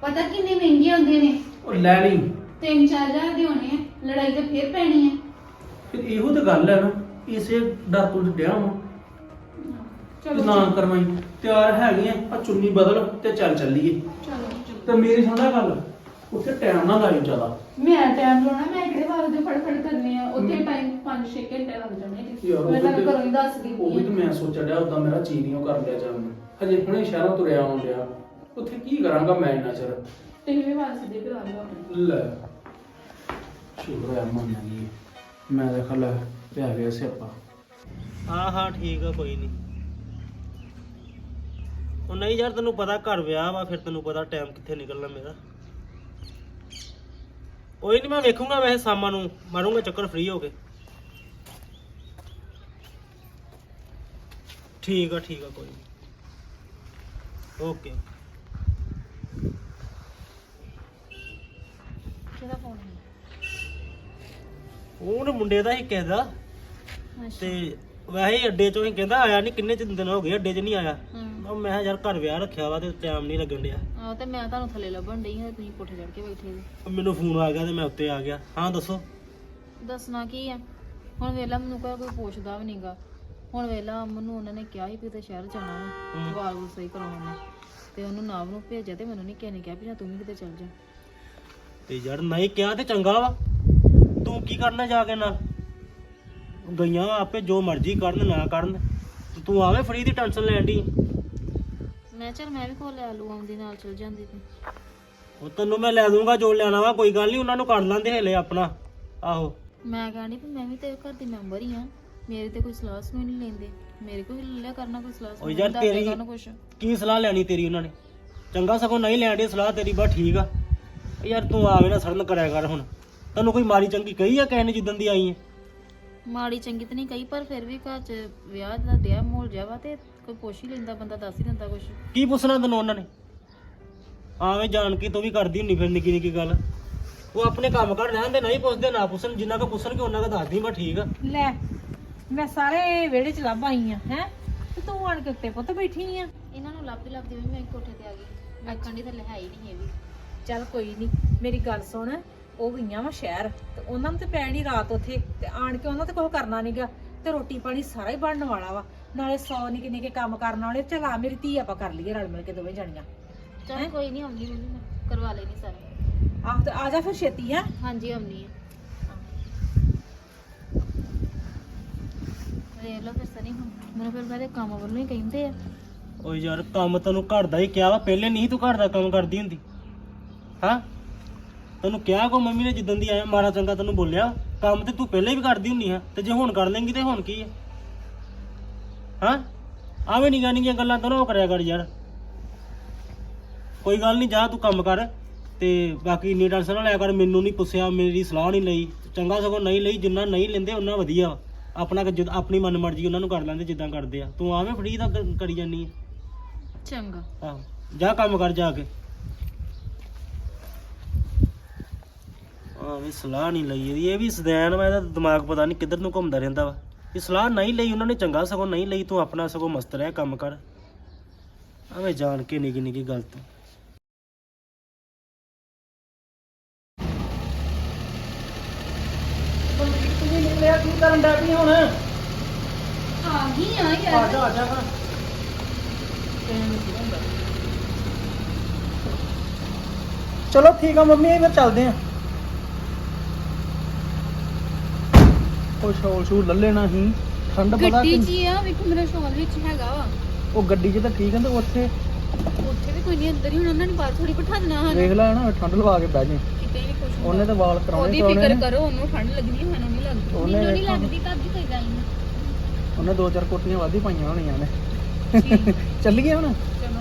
ਪਤਾ ਕਿੰਨੇ ਮਹਿੰਗੇ ਹੁੰਦੇ ਨੇ? ਉਹ ਲੈ ਲਈ। ਤਿੰਨ ਚਾਰ ਹਜ਼ਾਰ ਦੇ ਹੋਣੇ ਆ ਲੜਾਈ ਤੇ ਫੇਰ ਪੈਣੀ ਹੈ ਫਿਰ ਇਹੋ ਤਾਂ ਗੱਲ ਹੈ ਨਾ ਇਸੇ ਡਰ ਤੋਂ ਡਿਆ ਵਾਂ। ਚਲੋ ਨਾ ਕਰਵਾਈ। ਤਿਆਰ ਹੈਗੀਆਂ ਆ ਚੁੰਨੀ ਬਦਲ ਤੇ ਚੱਲ ਚੱਲੀਏ। ਚਲੋ ਚਲੋ ਤੇ ਮੇਰੀ ਸੁਣਦਾ ਗੱਲ। ਉੱਥੇ ਟਾਈਮ ਨਾ ਲਾਈ ਜ਼ਿਆਦਾ। ਮੈਂ ਟਾਈਮ ਲਾਉਣਾ ਮੈਂ ਕਿਹੜੇ ਵਾਲ ਦੇ ਫੜਫੜ ਕਰਨੇ ਆ? ਉੱਥੇ ਟਾਈਮ 5-6 ਘੰਟੇ ਲੱਗ ਜਾਣੇ ਯਾਰ, ਉਹ ਮੈਂ ਤਾਂ ਤੇ- ਘਰੋਂ ਹੀ ਦੱਸ ਉਹ ਵੀ ਦਿੰਦੀ ਤਾਂ ਮੈਂ ਸੋਚਿਆ ਡਿਆ ਉਦਾਂ ਮੇਰਾ ਚੀਨੀਓ ਕਰ ਲਿਆ ਜਾਣ ਹਜੇ ਹੁਣੇ ਸ਼ਹਿਰੋਂ ਤੁਰਿਆ ਆਉਣ ਡਿਆ। ਉੱਥੇ ਕੀ ਕਰਾਂਗਾ ਮੈਂ ਇੰਨਾ ਚਿਰ? ਤੇ ਵੀ ਵਾਲ ਸਿੱਧੇ ਕਰਾ ਲਓ ਆਪਣੇ। ਲੈ। ਸ਼ੁਕਰ ਹੈ ਮੰਨ ਗਈ ਮੈਂ ਦੇਖ ਲੈ ਪਿਆ ਗਿਆ ਸਿਆਪਾ। ਹਾਂ ਹਾਂ ਠੀਕ ਆ ਕੋਈ ਨਹੀਂ ਉਹ ਨਹੀਂ ਯਾਰ ਤੈਨੂੰ ਪਤਾ ਘਰ ਵਿਆਹ ਵਾ ਫਿਰ ਤੈਨੂੰ ਪਤਾ ਟਾਈਮ ਕਿੱਥੇ ਨਿਕਲਣਾ ਮੇਰਾ। ਕੋਈ ਨਹੀਂ ਮੈਂ ਵੇਖੂੰਗਾ ਵੈਸੇ ਸ਼ਾਮਾਂ ਨੂੰ। ਮਾਰੂੰਗਾ ਚੱਕਰ ਫ੍ਰੀ ਹੋ ਕੇ। ਠੀਕ ਆ ਠੀਕ ਆ ਕੋਈ ਨਹੀਂ ਓਕੇ ਕਿਹਦਾ ਫੋਨ ਹੈ? ਉਹ ਮੁੰਡੇ ਦਾ ਹੀ ਕਹਿੰਦਾ ਤੇ ਵੈਸੇ ਅੱਡੇ ਚੋਂ ਹੀ ਕਹਿੰਦਾ ਆਇਆ ਨਹੀਂ ਕਿੰਨੇ ਦਿਨ ਹੋ ਗਏ ਅੱਡੇ 'ਚ ਨਹੀਂ ਆਇਆ। ਹਾਂ। ਉਹ ਮੈਂ ਕਿਹਾ ਯਾਰ ਘਰ ਵਿਆਹ ਰੱਖਿਆ ਵਾ ਤੇ ਟਾਈਮ ਨਹੀਂ ਲੱਗਣ ਡਿਆ। ਆਹ ਤੇ ਮੈਂ ਤੁਹਾਨੂੰ ਥੱਲੇ ਲੱਭਣ ਡਈ ਹਾਂ ਤੁਸੀਂ ਕੋਠੇ ਚੜ ਕੇ ਬੈਠੇ ਜੀ। ਮੈਨੂੰ ਫੋਨ ਆ ਗਿਆ ਤੇ ਮੈਂ ਉੱਤੇ ਆ ਗਿਆ। ਹਾਂ ਦੱਸੋ। ਦੱਸਣਾ ਕੀ ਆ? ਹੁਣ ਵੇਲਾ ਮੈਨੂੰ ਕੋਈ ਕੋਈ ਪੁੱਛਦਾ ਵੀ ਨਹੀਂਗਾ ਹੁਣ ਵੇਲਾ ਅਮਨ ਨੂੰ ਉਹਨਾਂ ਨੇ ਕਿਹਾ ਸੀ ਵੀ ਤੇ ਸ਼ਹਿਰ ਜਾਣਾ ਵਾ ਹਮ। ਵਾਲ ਵੂਲ ਸਹੀ ਕਰਾਉਣ ਨੇ। ਤੇ ਉਹਨੂੰ ਨਾਮ ਨੂੰ ਭੇਜਿਆ ਤੇ ਮੈਨੂੰ ਨਹੀਂ ਕਿਸੇ ਨੇ ਕਿਹਾ ਵੀ ਜਾਂ ਤੂੰ ਵੀ ਕਿਤੇ ਚੱਲ ਜਾ। ਤੇ ਯਾਰ ਨਹੀਂ ਕਿਹਾ ਤੇ ਚੰਗਾ ਵਾ। ਤੂੰ ਕੀ ਕਰਨਾ ਜਾ ਕੇ ਨਾਲ? ਗਈਆਂ ਆਪੇ ਜੋ ਮਰਜ਼ੀ ਕਰਨ ਨਾ ਕਰਨ। ਤੇ ਤੂੰ ਆਵੇਂ ਫਰੀ ਦੀ ਟੈਨਸ਼ਨ ਲੈਣ ਦੀ ਮੈਂ ਚੱਲ ਮੈਂ ਵੀ ਕੋਲ ਲੈ ਲੂ ਆਉਂਦੀ ਨਾਲ ਚੱਲ ਜਾਂਦੀ ਤੇ। ਉਹ ਤੈਨੂੰ ਮੈਂ ਲੈ ਦੂੰਗਾ ਜੋ ਲੈਣਾ ਵਾ ਕੋਈ ਗੱਲ ਨਹੀਂ ਉਹਨਾਂ ਨੂੰ ਕਰ ਲਾਂਦੇ ਹਲੇ ਆਪਣਾ। ਆਹੋ। ਮੈਂ ਕਹਿੰਦੀ ਵੀ ਮੈਂ ਵੀ ਤੇ ਘਰ ਦੀ ਮੈਂਬਰ ਹੀ ਆ। ਮੇਰੇ ਤੇ ਕੋਈ ਸਲਾਹ ਸੁਣੀ ਨਹੀਂ ਲੈਂਦੇ। ਮੇਰੇ ਕੋਲ ਲੈ ਕਰਨਾ ਕੋਈ ਸਲਾਹ ਉਹ ਯਾਰ ਤੇਰੀ ਕੁਛ। ਕੀ ਸਲਾਹ ਲੈਣੀ ਤੇਰੀ ਉਹਨਾਂ ਨੇ? ਚੰਗਾ ਸਗੋਂ ਨਹੀਂ ਲੈਣ ਦੀ ਸਲਾਹ ਤੇਰੀ ਬਸ ਠੀਕ ਆ। ਯਾਰ ਤੂੰ ਆਵੇਂ ਨਾ ਸੜਨ ਕਰਿਆ ਕਰ ਹੁਣ। ਤੈਨੂੰ ਕੋਈ ਮਾਰੀ ਚੰਗੀ ਕਹੀ ਆ ਕਿਸੇ ਨੇ ਜਿੱਦਣ ਦੀ ਆਈ ਹੈ ਮਾੜੀ ਚੰਗੀ ਤੇ ਨਹੀਂ ਕਹੀ ਪਰ ਫਿਰ ਵੀ ਘਰ 'ਚ ਵਿਆਹ ਦਾ ਦਿਆ ਮੋਲ ਜਾਵਾ ਤੇ ਕੋਈ ਪੁੱਛ ਹੀ ਲੈਂਦਾ ਬੰਦਾ ਦੱਸ ਹੀ ਦਿੰਦਾ ਕੁਛ। ਕੀ ਪੁੱਛਣਾ ਤੈਨੂੰ ਉਹਨਾਂ ਨੇ? ਆਵੇਂ ਜਾਣ ਕੇ ਤੂੰ ਵੀ ਕਰਦੀ ਹੁੰਨੀ ਫਿਰ ਨਿੱਕੀ ਨਿੱਕੀ ਗੱਲ। ਉਹ ਆਪਣੇ ਕੰਮ ਕਰ ਰਹਿਣ ਦੇ ਨਹੀਂ ਪੁੱਛਦੇ ਨਾ ਪੁੱਛਣ ਜਿੰਨਾ ਕੋ ਪੁੱਛਣਗੇ ਉਹਨਾਂ ਕੋ ਦੱਸਦੀ ਮੈਂ ਠੀਕ ਆ। ਲੈ ਮੈਂ ਸਾਰੇ ਵਿਹੜੇ ਚ ਲੱਭ ਆਈ ਆ ਹੈ? ਤੇ ਤੂੰ ਆਣ ਕੇ ਉੱਤੇ ਪੁੱਤ ਬੈਠੀ ਆ। ਇਹਨਾਂ ਨੂੰ ਲੱਭਦੀ ਲੱਭਦੀ ਵੀ ਮੈਂ ਕੋਠੇ ਤੇ ਆ ਗਈ। ਮੈਂ ਕੰਡੀ ਥੱਲੇ ਹੈ ਹੀ ਨਹੀਂ ਇਹ ਵੀ। ਚੱਲ ਕੋਈ ਨਹੀਂ ਮੇਰੀ ਗੱਲ ਸੁਣ। ਉਹ ਗਈਆਂ ਵਾ ਸ਼ਹਿਰ ਤੇ ਉਹਨਾਂ ਨੂੰ ਤੇ ਪੈਣੀ ਰਾਤ ਉੱਥੇ ਤੇ ਆਣ ਕੇ ਉਹਨਾਂ ਤੇ ਕੁਝ ਕਰਨਾ ਨਹੀਂਗਾ ਤੇ ਰੋਟੀ ਪਾਣੀ ਸਾਰਾ ਹੀ ਬਣਨ ਵਾਲਾ ਵਾ। ਨਾਲੇ 100 ਨਿੱਕੇ ਨਿੱਕੇ ਕੰਮ ਕਰਨ ਵਾਲੇ ਚਲ ਆ ਮੇਰੀ ਧੀ ਆਪਾਂ ਕਰ ਲਈਏ ਰਲ ਮਿਲ ਕੇ ਦੋਵੇਂ ਜਣੀਆਂ। ਚਲ ਕੋਈ ਨਹੀਂ ਆਉਂਦੀ ਮੰਮੀ ਮੈਂ ਕਰਵਾ ਲੈਣੀ ਸਾਰਾ। ਆਹ ਤੇ ਆ ਜਾ ਫਿਰ ਛੇਤੀ ਆ ਹਾਂਜੀ ਆਉਂਦੀ ਆ। ਵੇਖ ਲਓ ਫਿਰ ਸਨੀ ਹੁਣ ਮੈਨੂੰ ਫਿਰ ਮੇਰੇ ਕੰਮ ਵੱਲੋਂ ਹੀ ਕਹਿੰਦੇ ਆ। ਓ ਯਾਰ ਕੰਮ ਤੈਨੂੰ ਘਰ ਦਾ ਹੀ ਕਿਹਾ ਵਾ ਪਹਿਲੇ ਨਹੀਂ ਤੂੰ ਘਰ ਦਾ ਕੰਮ ਕਰਦੀ ਹੁੰਦੀ। ਹਾਂ? ਤੈਨੂੰ ਕਿਹਾ ਕੋ ਮੰਮੀ ਨੇ ਜਿੱਦਣ ਦੀ ਆਇਆ ਮਾਰਾ ਚੰਗਾ ਤੈਨੂੰ ਬੋਲਿਆ ਕੰਮ ਤੇ ਤੂੰ ਪਹਿਲੇ ਵੀ ਕਰਦੀ ਹੁੰਨੀ ਆ ਤੇ ਜੇ ਹੁਣ ਕਰ ਲੇਂਗੀ ਤੇ ਹੁਣ ਕੀ ਆ? ਹਾਂ? ਆਵੇਂ ਨਿਗਾਹ ਨਿਗੀਆਂ ਗੱਲਾਂ ਤਾਂ ਨਾ ਉਹ ਕਰਿਆ ਕਰ ਯਾਰ। ਕੋਈ ਗੱਲ ਨਹੀਂ ਜਾ ਤੂੰ ਕੰਮ ਕਰ ਤੇ ਬਾਕੀ ਇੰਨੀ ਟੈਨਸ਼ਨ ਨਾ ਲਿਆ ਕਰ ਮੈਨੂੰ ਨਹੀਂ ਪੁੱਛਿਆ ਮੇਰੀ ਸਲਾਹ ਨਹੀਂ ਲਈ ਚੰਗਾ ਸਗੋਂ ਨਹੀਂ ਲਈ ਜਿੰਨਾ ਨਹੀਂ ਲੈਂਦੇ ਉਹਨਾਂ ਵਧੀਆ। ਆਪਣਾ ਕਿ ਜਦ- ਆਪਣੀ ਮਨਮਰਜ਼ੀ ਉਹਨਾਂ ਨੂੰ ਕਰ ਲੈਂਦੇ ਜਿੱਦਾਂ ਕਰਦੇ ਆ। ਤੂੰ ਆਵੇਂ ਫਰੀ ਦਾ ਕ- ਕਰੀ ਜਾਨੀ ਆ। ਚੰਗਾ। ਆਹੋ ਜਾ ਕੰਮ ਕਰ ਜਾ ਕੇ। ਆਵੇਂ ਸਲਾਹ ਨਹੀਂ ਲਈ ਇਹਦੀ। ਇਹ ਵੀ ਸਦੈਨ ਵਾ ਇਹਦਾ ਦਿਮਾਗ ਪਤਾ ਨਹੀਂ ਕਿੱਧਰ ਨੂੰ ਘੁੰਮਦਾ ਰਹਿੰਦਾ ਵਾ। ਇਹ ਸਲਾਹ ਨਹੀਂ ਲਈ ਉਹਨਾਂ ਨੇ ਚੰਗਾ ਸਗੋਂ ਨਹੀਂ ਲਈ ਤੂੰ ਆਪਣਾ ਸਗੋਂ ਮਸਤ ਰਹਿ ਕੰਮ ਕਰ। ਆਵੇਂ ਜਾਣ ਕੇ ਨਿੱਕੀ ਨਿੱਕੀ ਗੱਲ ਤੋਂ। ਤੁਸੀਂ ਨਿਕਲਿਆ ਕੀ ਕਰਨ ਦਾ ਵੀ ਹੁਣ? ਆ ਗਈ ਆ ਆ ਯਾਰ ਜਾ ਆ ਜਾ ਫਿਰ ਚਲੋ ਠੀਕ ਆ ਮੰਮੀ ਫਿਰ ਚੱਲਦੇ ਆ। ਉਹ ਸ਼ੋਲ ਸ਼ੂ ਲੈ ਲੈਣਾ ਸੀ। ਠੰਡ ਪਤਾ ਗੱਡੀ 'ਚ ਹੀ ਆ ਵੇਖੋ ਮੇਰੇ ਸ਼ਾਲ ਵਿੱਚ ਹੈਗਾ ਵਾ। ਉਹ ਗੱਡੀ 'ਚ ਤਾਂ ਠੀਕ ਹੈ ਤੇ ਉੱਥੇ? ਉੱਥੇ ਵੀ ਕੋਈ ਨਹੀਂ ਅੰਦਰ ਹੀ ਹੁਣ ਉਹਨਾਂ ਨੇ ਬਾਹਰ ਥੋੜੀ ਬਿਠਾ ਦੇਣਾ ਹਨ ਵੇਖ ਲੈ ਨਾ ਠੰਡ ਲਵਾ ਕੇ ਬਹਿ ਜੇ ਕਿਤੇ ਵੀ ਕੁਝ ਉਹਨੇ ਤਾਂ ਵਾਲ ਕਰਾਉਣੇ ਉਹਦੀ ਫਿਕਰ ਕਰੋ ਉਹਨੂੰ ਠੰਡ ਲੱਗਣੀ ਸਾਨੂੰ ਨਹੀਂ ਲੱਗਦੀ। ਉਹਨੇ ਮੈਨੂੰ ਨਹੀਂ। ਲੱਗਦੀ ਤਾਂ ਅੱਜ ਕੋਈ ਗੱਲ ਨਹੀਂ। ਉਹਨੇ ਦੋ ਚਾਰ ਕੋਟੀਆਂ ਵਾਧੀ ਪਾਈਆਂ ਹੋਣੀਆਂ ਨੇ। ਚੱਲੀਏ ਹੁਣ। ਚਲੋ।